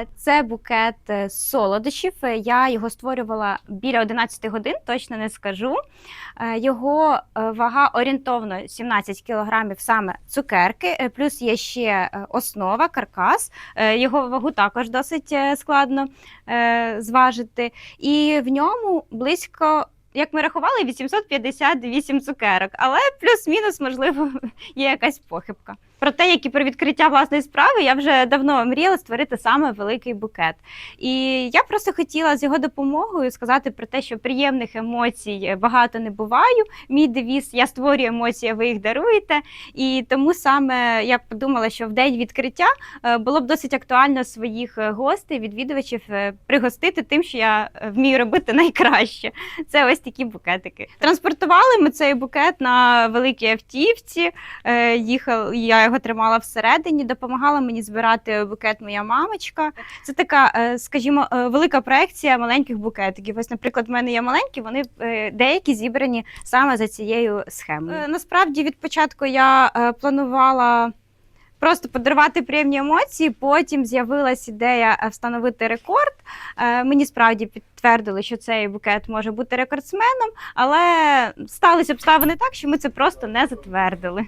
Е, Це букет е, солодощів. Е, Я його створювала біля 11 годин, точно не скажу. Його вага орієнтовно 17 кілограмів саме цукерки, плюс є ще основа, каркас. Його вагу також досить складно зважити. І в ньому близько. Як ми рахували, 858 цукерок, але плюс-мінус, можливо, є якась похибка. Про те, як і про відкриття власної справи, я вже давно мріяла створити саме великий букет. І я просто хотіла з його допомогою сказати про те, що приємних емоцій багато не буваю. Мій девіз я створюю емоції, а ви їх даруєте. І тому саме я подумала, що в день відкриття е, було б досить актуально своїх е, гостей, відвідувачів е, пригостити тим, що я вмію робити найкраще. Це ось такі букетики. Транспортували ми цей букет на великій автівці. Їхав, я його тримала всередині, допомагала мені збирати букет моя мамочка. Це така, е, скажімо, е, велика проекція маленьких букетиків. Ось, наприклад, в мене є маленькі, вони е, деякі зібрані саме за цією схемою. Насправді, від початку я планувала. Просто подарувати приємні емоції. Потім з'явилась ідея встановити рекорд. Мені справді підтвердили, що цей букет може бути рекордсменом, але сталися обставини так, що ми це просто не затвердили.